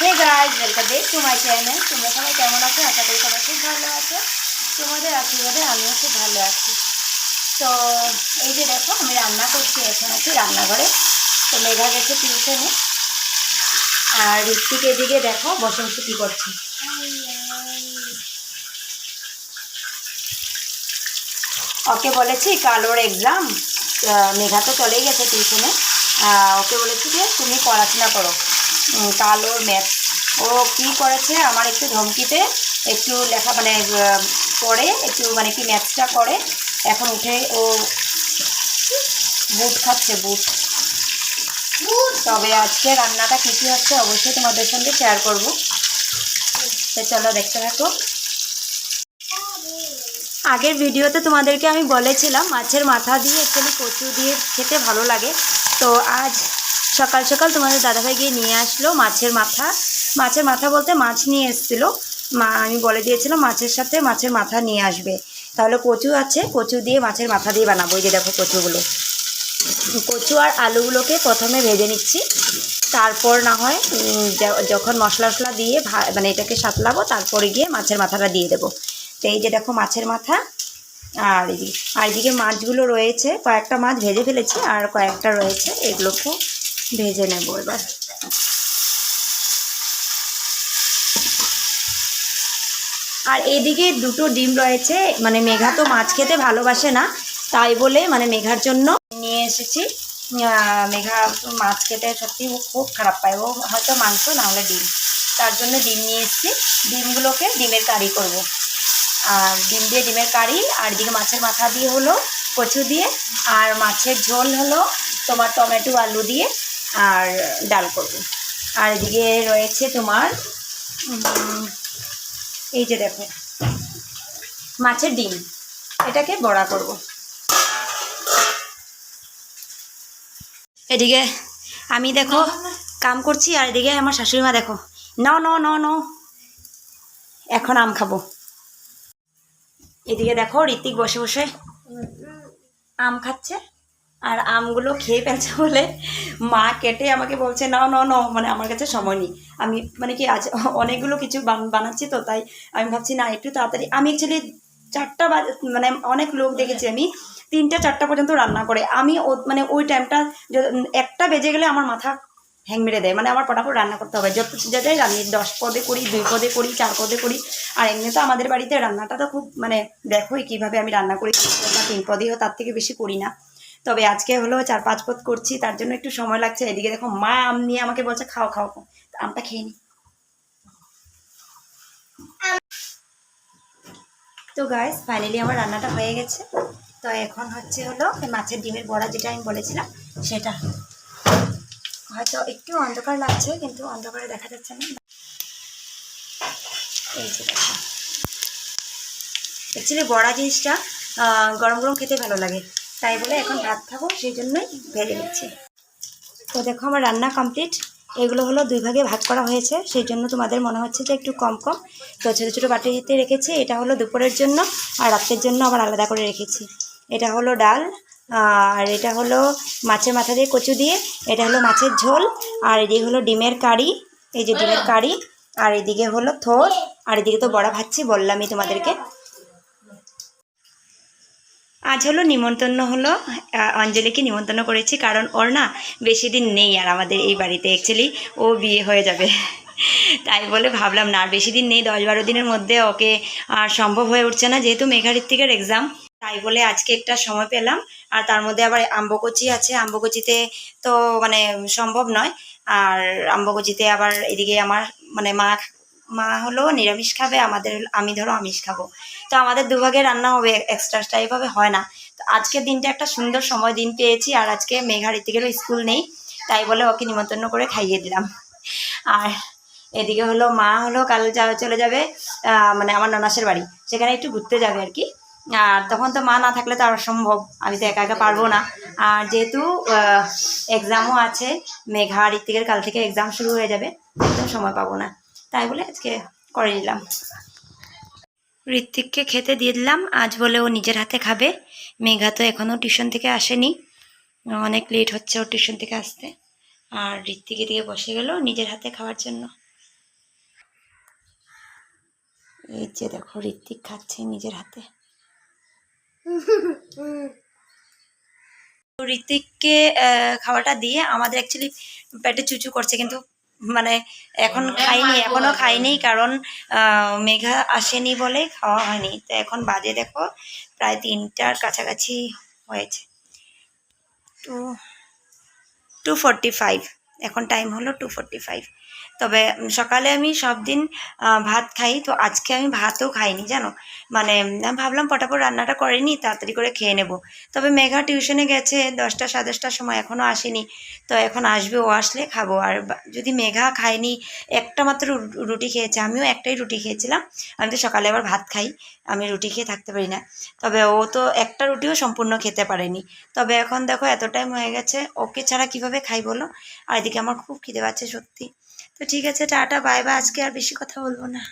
Hey guys welcome back to my channel তোমরা সবাই কেমন আছো? আশা করি সবাই খুব ভালো আছো। তোমাদের আশীর্বাদে আমিও খুব ভালো আছি। তো এই যে দেখো, আমি রান্না করছি। এখন আছি রান্নাঘরে। তো মেঘা গেছে টিউশনে আর ঋত্বিক এদিকে দেখো বসে বসে কী করছে। ওকে বলেছি কালোর এক্সাম মেঘা তো চলেই গেছে টিউশনে ওকে বলেছি যে, তুমি পড়াশোনা করো। উম, কাল ওর ম্যাথ ও কী করেছে? আমার একটু ধমকিতে একটু লেখা মানে পড়ে একটু মানে কি ম্যাথসটা করে। এখন উঠে ও বুট খাচ্ছে বুট। তবে আজকে রান্নাটা কী কী হচ্ছে অবশ্যই তোমাদের সঙ্গে শেয়ার করব। তো চলো দেখতে থাকো। আগের ভিডিওতে তোমাদেরকে আমি বলেছিলাম মাছের মাথা দিয়ে অ্যাকচুয়ালি কচু দিয়ে খেতে ভালো লাগে। তো আজ সকাল সকাল তোমাদের দাদাভাই গিয়ে নিয়ে আসলো মাছের মাথা। মাছের মাথা বলতে মাছ নিয়ে এসেছিল। মা, আমি বলে দিয়েছিলাম মাছের সাথে মাছের মাথা নিয়ে আসবে। তাহলে কচু আছে, কচু দিয়ে মাছের মাথা দিয়ে বানাবো, এই যে দেখো কচুগুলো। কচু আর আলুগুলোকে প্রথমে ভেজে নিচ্ছি। তারপর না হয় যখন মশলা টশলা দিয়ে মানে এটাকে সাতলাবো, তারপরে গিয়ে মাছের মাথাটা দিয়ে দেবো। তো এই যে দেখো মাছের মাথা। আর এদিকে আর এদিকে মাছগুলো রয়েছে, কয়েকটা মাছ ভেজে ফেলেছি, আর কয়েকটা রয়েছে, এগুলোকে ভেজে নেব এবার। আর এদিকে দুটো ডিম রয়েছে মানে মেঘা তো মাছ খেতে ভালোবাসে না, তাই বলে মানে মেঘার জন্য নিয়ে এসেছি। মেঘা মাছ খেতে সত্যি খুব খারাপ পায়, ও হয়তো মাংস, না হলে ডিম। তার জন্য ডিম নিয়ে এসেছি। ডিমগুলোকে ডিমের কারি করব। আর ডিম দিয়ে ডিমের কারি, আর এদিকে মাছের মাথা দিয়ে হলো কচু দিয়ে, আর মাছের ঝোল হলো তোমার টমেটো আলু দিয়ে। আর ডাল করব। আর এদিকে রয়েছে তোমার এই যে দেখো, মাছের ডিম। এটাকে বড়া করব। এদিকে আমি দেখো কাম করছি, আর এদিকে আমার শাশুড়ি মা দেখো, ন ন ন ন, এখন আম খাব। এদিকে দেখো ঋতিক বসে বসে আম খাচ্ছে। আর আমগুলো খেয়ে ফেলছে বলে মা কেটে আমাকে বলছে না ন ন মানে আমার কাছে সময় নেই। আমি মানে কি আজ অনেকগুলো কিছু বান- বানাচ্ছি তো তাই আমি ভাবছি না একটু তাড়াতাড়ি। আমি অ্যাকচুয়ালি চারটা বাজে মানে অনেক লোক দেখেছি আমি তিনটা চারটা পর্যন্ত রান্না করে। আমি ও- মানে ওই টাইমটা একটা বেজে গেলে আমার মাথা হ্যাং মেরে দেয়। মানে আমার ফটাফট রান্না করতে হবে। যত যেটাই রান্নি দশ পদে করি দুই পদে করি চার পদে করি আর এমনি তো আমাদের বাড়িতে রান্নাটা তো খুব মানে দেখোই কীভাবে আমি রান্না করি বা তিন পদেও তার থেকে বেশি করি না। তবে আজকে হলো চার পাঁচ পদ করছি, তার জন্য একটু সময় লাগছে। এদিকে দেখো, মা আম নিয়ে আমাকে বলছে, খাও খাও। আমটা খেয়ে নি। তো গাইস ফাইনালি আমার রান্নাটা হয়ে গেছে। তো এখন হচ্ছে হলো মাছের ডিমের বড়া, যেটা আমি বলেছিলাম, সেটা। হয়তো একটু অন্ধকার লাগছে, কিন্তু অন্ধকারে দেখা যাচ্ছে না। এই যে অ্যাকচুয়ালি বড়া জিনিসটা গরম গরম খেতে ভালো লাগে। তাই বলে এখন ভাত খাব, সেই জন্যই ভেজে নিচ্ছি। তো দেখো আমার রান্না কমপ্লিট এগুলো হলো দুই ভাগে ভাগ করা হয়েছে, সেই জন্য তোমাদের মনে হচ্ছে যে একটু কম কম। তো ছোটো ছোটো বাটিতে রেখেছি, এটা হলো দুপুরের জন্য, আর রাতের জন্য আবার আলাদা করে রেখেছি। এটা হলো ডাল, আর এটা হলো মাছের মাথা দিয়ে কচু দিয়ে, এটা হলো মাছের ঝোল, আর এদিকে হলো ডিমের কারি, এই যে ডিমের কারি, আর এদিকে হলো থোর, আর এদিকে তো বড়া ভাজছি, বললামই তোমাদেরকে। আজ হলো নিমন্ত্রণ হলো অঞ্জলিকে নিমন্ত্রণ করেছি কারণ ওর না বেশি দিন নেই আর আমাদের এই বাড়িতে অ্যাকচুয়ালি ও বিয়ে হয়ে যাবে। তাই বলে ভাবলাম না, আর বেশি দিন নেই, দশ বারো দিনের মধ্যে ওকে আর সম্ভব হয়ে উঠছে না, যেহেতু মেঘাঋত্বিকের এক্সাম তাই বলে আজকে একটা সময় পেলাম, আর তার মধ্যে আবার আম্বকচি আছে। আম্বকচিতে তো মানে সম্ভব নয়, আর আম্বকচিতে আবার এদিকে আমার মানে মা মা হলো নিরামিষ খাবে, আমাদের আমি ধরো আমিষ খাব। তো আমাদের দুভাগে রান্না হবে এক্সট্রা এইভাবে হয় না। তো আজকের দিনটা একটা সুন্দর সময় দিন পেয়েছি, আর আজকে মেঘা ঋতিকেরও স্কুল নেই, তাই বলে ওকে নিমন্ত্রণ করে খাইয়ে দিলাম। আর এদিকে হলো মা হলো কাল যা চলে যাবে মানে আমার ননাসের বাড়ি, সেখানে একটু ঘুরতে যাবে আর কি। আর তখন তো মা না থাকলে তো আর অসম্ভব, আমি তো একা একা পারব না। আর যেহেতু এক্সামও আছে, মেঘা ঋতিকের কাল থেকে এক্সাম শুরু হয়ে যাবে, একদম সময় পাবো না। তাই বলে আজকে করে নিলাম। ঋত্বিককে খেতে দিয়ে দিলাম, আজ বলে ও নিজের হাতে খাবে। মেঘা তো এখনও টিউশন থেকে আসেনি। অনেক লেট হচ্ছে ওর টিউশন থেকে আসতে। আর ঋত্বিক এদিকে বসে গেল নিজের হাতে খাওয়ার জন্য। এই যে দেখো, ঋত্বিক খাচ্ছে নিজের হাতে। ঋত্বিককে খাওয়াটা দিয়ে আমাদের অ্যাকচুয়ালি পেটে চুচু করছে, কিন্তু মানে এখন খাইনি এখনও খাইনি কারণ আহ, মেঘা আসেনি বলে খাওয়া হয়নি। তো এখন বাজে দেখো প্রায় তিনটার কাছাকাছি হয়েছে। Two two forty five. এখন টাইম হলো টু ফাইভ তবে সকালে আমি সব দিন ভাত খাই, তো আজকে আমি ভাতও খাইনি, জানো? মানে ভাবলাম পটাপট রান্নাটা করেনি তাড়াতাড়ি করে খেয়ে নেব। তবে মেঘা টিউশনে গেছে, দশটা সাড়ে দশটার সময় এখনও আসেনি। তো এখন আসবে, ও আসলে খাব। আর যদি মেঘা খায়নি, একটা মাত্র রুটি খেয়েছে, আমিও একটাই রুটি খেয়েছিলাম। আমি তো সকালে আবার ভাত খাই, আমি রুটি খেয়ে থাকতে পারি না। তবে ও তো একটা রুটিও সম্পূর্ণ খেতে পারেনি। তবে এখন দেখো, এত টাইম হয়ে গেছে, ওকে ছাড়া কীভাবে খাই বলো? আর এদিকে আমার খুব খিদে পাচ্ছে সত্যি। তো ঠিক আছে, টাটা, বাই বা আজকে আর বেশি কথা বলব না।